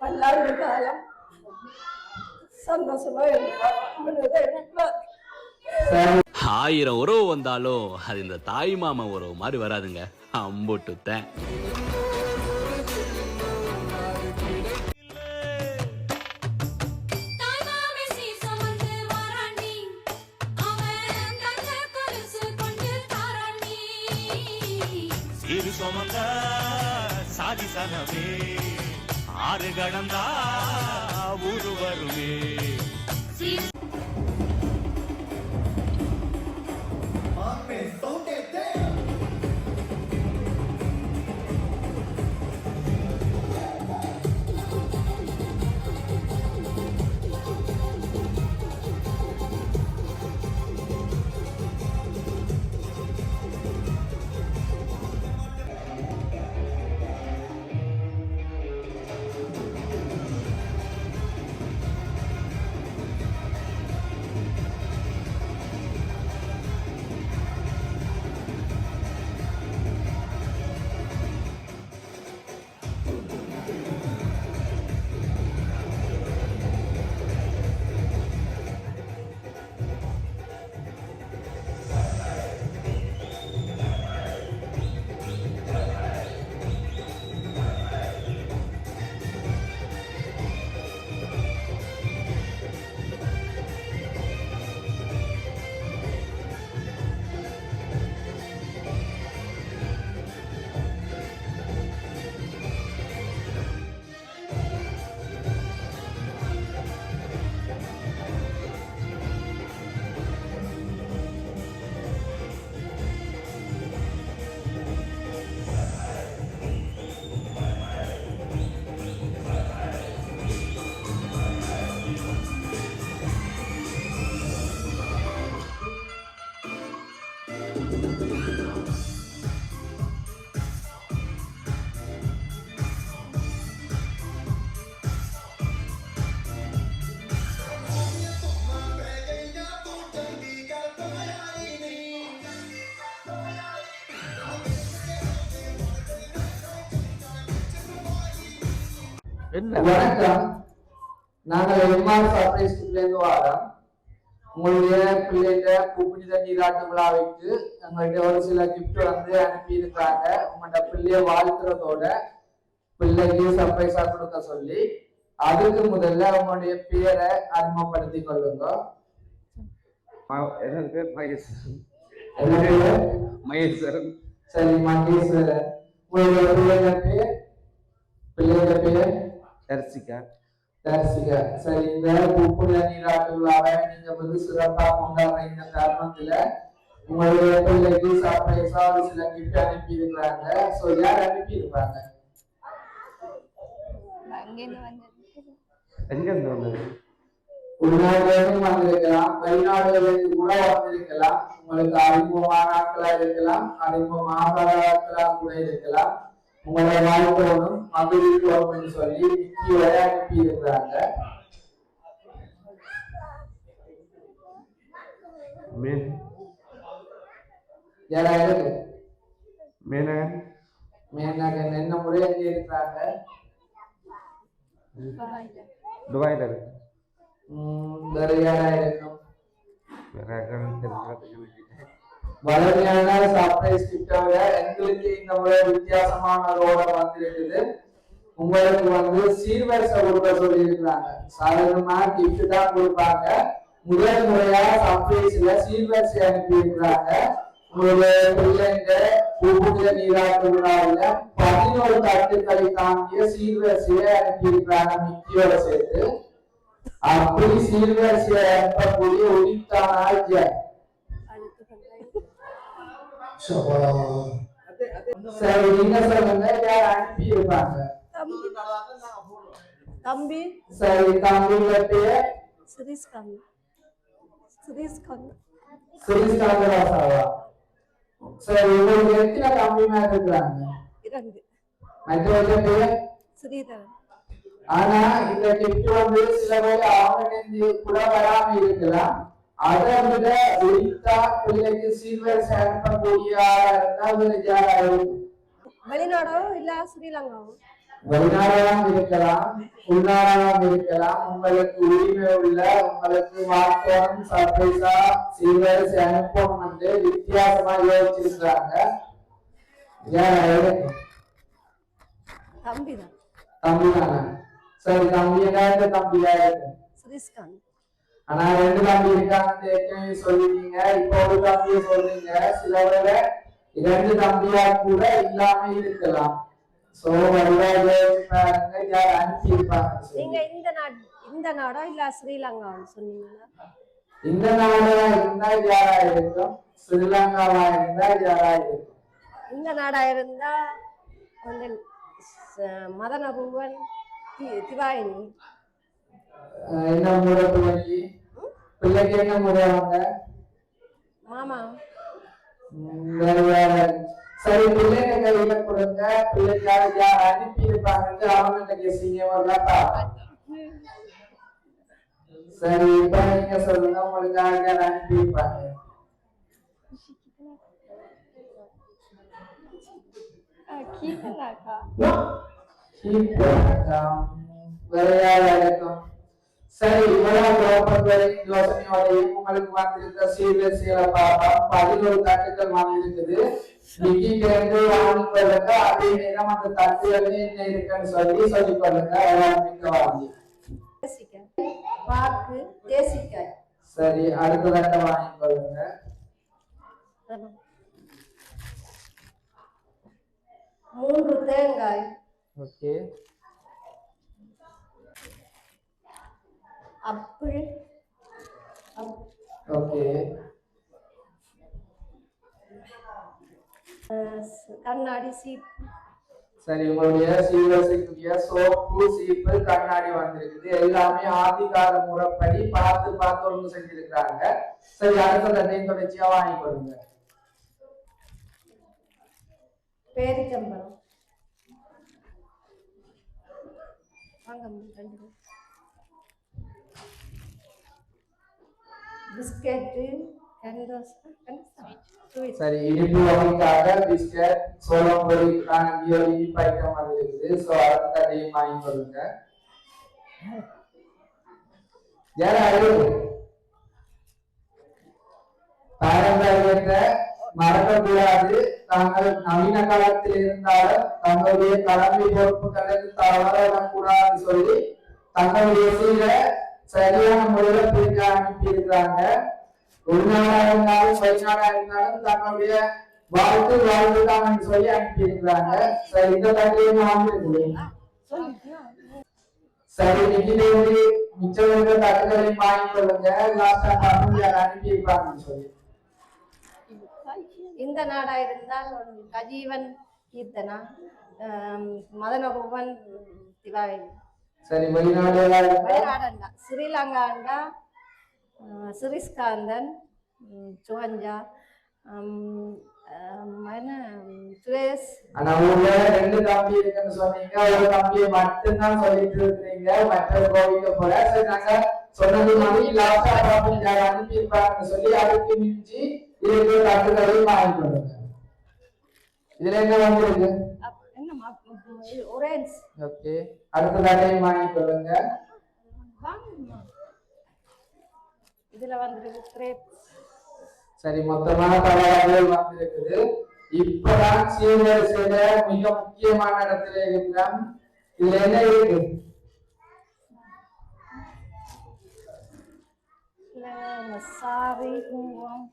பல்லாண்டு காலம். சந்தோஷமா இருந்தா ஆயிரம் உறவு வந்தாலும் அது இந்த தாய் மாமா உறவு மாதிரி வராதுங்க. அம்புட்டுத்தேன். சாதி சனமே. ஆறு கடந்தா ஊரு வருமே. வணக்கம். நாங்கள் எம்ஆர் சர்ப்ரைஸ்ல இருந்து வரோம். உங்களுடைய பிள்ளைங்க புனித நீராட்டு விழாவிற்கு எங்கள்கிட்ட ஒரு சில கிஃப்ட் வந்து அனுப்பி இருக்காங்க உங்கள்கிட்ட பிள்ளைய வாழ்த்துறதோட பிள்ளைக்கு சர்ப்ரைஸா கொடுக்க சொல்லி அதுக்கு முதல்ல உங்களுடைய பேரை அறிமுகப்படுத்திக் கொள்ளுங்க. என்னது பேர்? பேரு? மகேஸ்வரன் சரி. மகேஸ்வரன் உங்களுடைய பிள்ளைங்க பேர்? பிள்ளைங்க பேர்? தரிசிகா தரிசிகா சரி இந்த புப்புல நீராட்டு விழாவை நீங்க வந்து சிறப்பா கொண்டாடுற இந்த தருணத்துல உங்களுடைய பிள்ளைக்கு சர்ப்ரைஸா ஒரு சில கிஃப்ட் அனுப்பி இருக்கிறாங்க சோ யார் அனுப்பி இருப்பாங்க எங்க இருந்து வந்தது? உள்நாடுல இருந்து வந்திருக்கலாம். வெளிநாடுல இருந்து கூட வந்திருக்கலாம். உங்களுக்கு அறிமுகமான ஆட்களா இருக்கலாம். அறிமுகமாகாத ஆட்களா கூட இருக்கலாம். உங்களை வாழ்க்கணும் மகிழ்ச்சியோடும் சொல்லி நிக்கி வரை அனுப்பி இருக்கிறாங்க மீன் யாராவது மீனகன் மேனாக என்ன முறை அங்கே இருக்கிறாங்க? துபாயில். இருக்கு. வேற யாரா இருக்கும் வேற வளமையான சர்ப்ரைஸ் கிட்ட எங்களுக்கு இந்த முறை வித்தியாசமான ரோட வந்திருக்குது. உங்களுக்கு வந்து சீர்வரிசை கொடுக்க சொல்லி இருக்கிறாங்க சாதாரணமா கிஃப்ட் தான் கொடுப்பாங்க. முதல் முறையா சர்ப்ரைஸ்ல சீர்வரிசை அனுப்பி இருக்கிறாங்க உங்களுடைய பிள்ளைங்க புதிய நீராட்டு விழாவில் பதினோரு தட்டுக்களை தாங்கிய சீர்வரிசையை அனுப்பி இருக்கிறாங்க மிக்கியோட சேர்த்து. அப்படி சீர்வரிசையை அனுப்பக்கூடிய உரித்தான ஐயா சரி நீங்க சொல்லுங்க யார் அனுப்பி இருப்பாங்க தம்பி சரி தம்பியோட பேர் எத்தனை தம்பி மேல இருக்கிறாங்க? இரண்டு. மற்றவங்க பேர்? ஸ்ரீதரன் ஆனா இந்த கிஃப்ட் வந்து சில பேர் அவங்க கூட வராம இருக்கலாம். அதை விட ஒரித்தா பிள்ளைக்கு யாரா இருக்கும் வெளிநாடோ இல்ல ஸ்ரீலங்காவோ இருக்கலாம் இருக்கலாம் உங்களுக்கு உரிமை உள்ள உங்களுக்கு வாக்கோணம் சர்ப்ரைஸா சீரியஸ் அனுப்பணும் வந்து வித்தியாசமா யோசிச்சிருக்கிறாங்க ஏன் எதுக்கு? தம்பி தான் தம்பி தானே சரி தம்பி என்ன தம்பியா இருக்கு சுரேஷ்காந்த் ஆனா ரெண்டு தம்பி இருக்காங்கன்னு ஏற்கனவே சொல்லிட்டீங்க. இப்போ ஒரு தம்பியை சொல்றீங்க. சில வேளை இரண்டு தம்பியா கூட இல்லாம இருக்கலாம். சோ பாருங்க. யார் அனுப்பி இருப்பாங்க நீங்க இந்த நாடு இந்த நாடா இல்ல ஸ்ரீலங்கான்னு சொன்னீங்களா? இந்த நாடா இருந்தா யாரா இருக்கும்? ஸ்ரீலங்காவா இருந்தா யாரா இருக்கும்? இந்த நாடா இருந்தா வந்து மதனபூவன் தி- திவாயினி. என்ன முறை பிள்ளைக்கு என்ன முறை அவங்க? மாமா. உம் வேற வேற. சரி பிள்ளைங்க கையில கொடுங்க. பிள்ளைக்காக யார் அனுப்பி இருப்பாங்கன்னு அவங்க கேசீங்க வரலாப்பா சரி இப்ப நீங்க சொல்லுங்க உங்களுக்காக யார் அனுப்பி இருப்பாங்க வேற யாரா இருக்கும்? சரி இவ்வளவு குழப்பங்களையும் யோசனையோடையும் உங்களுக்கு வந்திருக்க சீரியஸியல பாப்பா பதினோரு தட்டுக்கள் வந்திருக்குது வாங்கி கொள்ளுங்க. அதே நேரம் அந்த தட்டுகள் என்ன இருக்குன்னு சொல்லி சொல்லிக் கொள்ளுங்க. மிக்க வாங்கி. பாக்கு தேசிக்காய். சரி அடுத்த தட்டை வாங்கி கொள்ளுங்க. ஆமா. மூன்று தேங்காய். ஓகே. அப்பிள் அப்- ஓகே கண்ணாடி சீப். சரி உங்களுடைய சீரசிக்குரிய சோப்பு சீப்பு கண்ணாடி வந்திருக்குது. எல்லாமே ஆதிகால முறைப்படி பார்த்து பார்த்து ஒழுங்கு செஞ்சிருக்கிறாங்க. சரி அடுத்த தட்டையும் தொடர்ச்சியா வாங்கி கொடுங்க. பேரிச்சம்பழம். வாங்க பிஸ்கெட்டு சரி இனிப்பு வகைக்காக பிஸ்கட் சோளம் பொடி இங்கே ஒரு இனிப்பு ஐட்டம் வந்திருக்குது ஸோ அடுத்த தட்டையும் வாங்கி கொடுங்க யாராவது பாரம்பரியத்தை மறக்கக்கூடாது. தாங்கள் நவீன காலத்தில் இருந்தாலும் தங்களுடைய கடமை பொறுப்புகளுக்கு தவறவிடக்கூடாதுன்னு சொல்லி தங்களுடைய சீரை சரியான முறையில பிரிக்க அனுப்பி இருக்கிறாங்க. உள்நாடா இருந்தாலும் வெளிநாடா இருந்தாலும் தங்களுடைய வாழ்த்து வாழ்ந்துட்டாங்கன்னு சொல்லி அனுப்பி இருக்கிறாங்க. சரி இந்த தட்டிலையும் வாங்கிருக்குது சரி இன்னிலிருந்து மிச்சம் இருக்க தட்டுகளையும் வாங்கிக் கொள்ளுங்க. லாஸ்டா தமிழ் அனுப்பி இருப்பாங்கன்னு சொல்லி. இந்த நாடா இருந்தால் ஒரு கஜீவன் கீர்த்தனா ஆம், மதனபூவன் திவாயினி சரி வெளிநாடு எல்லாம் இருந்தா வெளிநாடண்டா ஸ்ரீலங்காண்டா ஆஹ், சிறிஸ்காந்தன் ம், சுவஞ்சா ஆம், ஆம், என்ன ம், சுரேஷ் ஆனா ஊர்ல ரெண்டு தம்பி இருக்குன்னு சொன்னீங்க ஒரு தம்பியை மட்டும்தான் சொல்லிட்டு இருக்கிறீங்க மற்ற கோவிக்க போல சரி நாங்க சொன்னது மாதிரி லாஸ்டா பாப்போம் யார் அனுப்பி இருப்பாங்கன்னு சொல்லி அதுக்கு மிஞ்சி இதுக்கு தட்டுகளையும் வாங்கி கொடுங்க இதுல என்ன வந்திருக்கு அப்- என்னம்மா ஒரேன்ஸ் ஓகே அடுத்த தட்டையும் வாங்கி கொள்ளுங்க. இதுல வந்துருக்கு சரி மொத்தமான தகவல்கள் வந்திருக்குது. இப்பதான் சீர்வரிசையில மிக முக்கியமான இடத்துல இருக்கிறோம் இதுல என்ன இருக்கு? சாரி குங்குமம்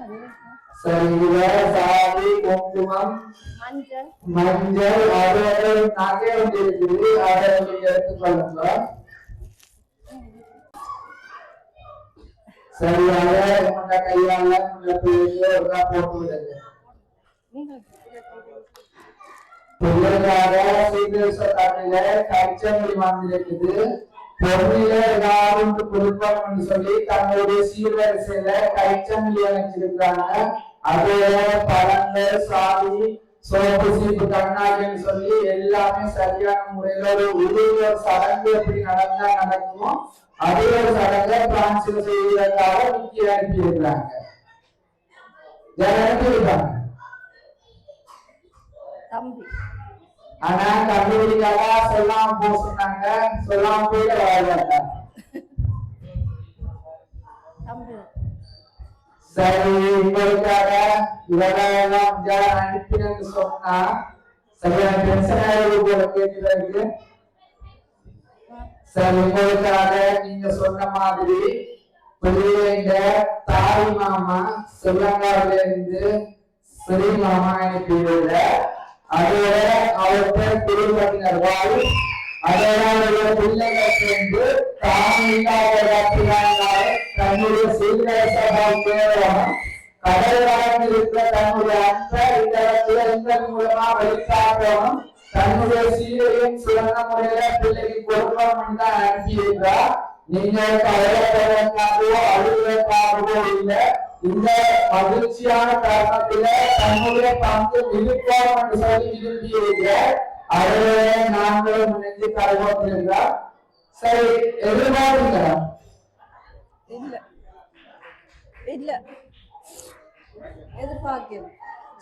இதுல சாதி குங்குமம் மஞ்சள் அதோட நகை ஒன்று இருக்குது அதை நீங்க எடுத்துக்கொள்ளுங்க சரி அதை உங்களோட கையால உங்களோட பிள்ளைக்கு ஒருக்கா போட்டு விடுங்க. காட்டில கச்சமொழி வந்திருக்குது பொருளில எல்லாரும் கொடுப்போம்னு சொல்லி தங்களுடைய சீர்வரிசையில கைச்சமொழி வச்சிருக்கிறாங்க அதோட பழங்கள் சாதி சோப்பு சீப்பு கண்ணாடின்னு சொல்லி எல்லாமே சரியான முறையில ஒரு உருவ சடங்கு எப்படி நடந்தா நடக்குமோ அதே ஒரு சடங்கை பிரான்சில் செய்வதற்காக முக்கிய அனுப்பி இருக்கிறாங்க. அனுப்பி இருக்காங்க? ஆனா கல்லூரிக்காக சொல்லாம போக சொன்னாங்க. சொல்லாம போயிட்டு வாழ்ந்தாங்க சரி உங்களுக்காக இவரெல்லாம் அனுப்பினு சொன்னா சரியான டென்ஷன் ஆயிருக்கு போல கேட்கிறதுக்கு சரி உங்களுக்காக நீங்க சொன்ன மாதிரி பிள்ளைங்க தாய் மாமா ஸ்ரீலங்காவில இருந்து ஸ்ரீ மாமா அனுப்பியுள்ள அதோட அவர்கிட்ட குடும்பத்தினர் வாழ் அதோட பிள்ளைகள் சேர்ந்து தாமில்லாத தன்னுடைய சீக்கிர சபா கேவலம் கடல் வளர்ந்து இருக்கிற தன்னுடைய அன்பை இந்த இடத்துல எங்கள் மூலமா வெளிக்காட்டணும் தன்னுடைய சீரையும் சிறந்த முறையில பிள்ளைக்கு கொடுக்கணும் தான் அனுப்பியிருக்கிறார். நீங்க கவலைப்படுவதற்காகவோ அழுவதற்காகவோ இந்த மகிழ்ச்சியான தருணத்தில தன்னுடைய பங்கு விழுப்போம் என்று சொல்லி விரும்பியிருக்க அதிலே நாங்களும் நினைத்து கருவப்படுகிறார் சரி எதிர்பார்க்கிறா இல்ல. இல்ல. எதிர்பார்க்கிறேன்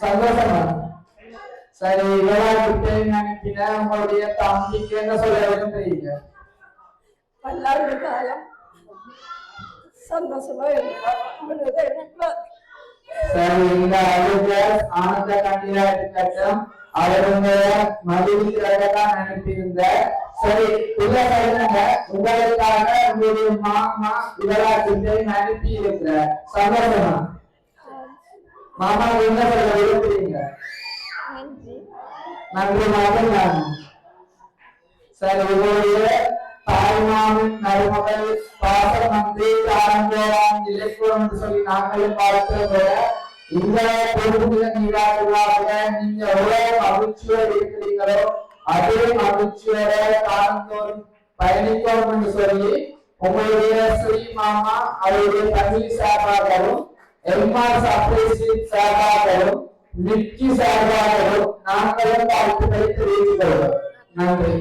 சந்தோஷமா? சரி விளையாட்டு நினைக்கிற உங்களுடைய தம்பிக்கு என்ன சொல்ல விரும்புறீங்க? பல்லாண்டு காலம் சந்தோஷமா சரி இந்த அழுக ஆனந்த கண்ணீரா இருக்கட்டும் அவருடைய மகிழ்ச்சியாக அனுப்பியிருந்த சரி உள்ள சொல்லுங்க உங்களுக்காக உங்களுடைய மாமா விளையாட்டு அனுப்பி இருக்கிற சந்தோஷமா மாமா என்ன சொல்ல விரும்புறீங்க நன்றி. நான் சரி உங்களுடைய தாய்மாமின் மருமகள் பாசம் வந்து காரங்கோளாம் இலக்குவம் என்று சொல்லி நாங்களும் பார்த்தோம் இந்த பொருட்களை நீராட்டுவாங்க நீங்க எவ்வளவு மகிழ்ச்சியோடு இருக்கிறீங்களோ அதே மகிழ்ச்சியோட காலந்தோறும் பயணிக்கணும் என்று சொல்லி உங்களுடைய ஸ்ரீ மாமா அவருடைய சார்பாகவும் எம்ஆர் சார்பாகவும் மிக்கி சார்பாகவும் நாங்களும் வாழ்த்துக்களை தெரிவித்துக் கொள்வோம் நன்றி.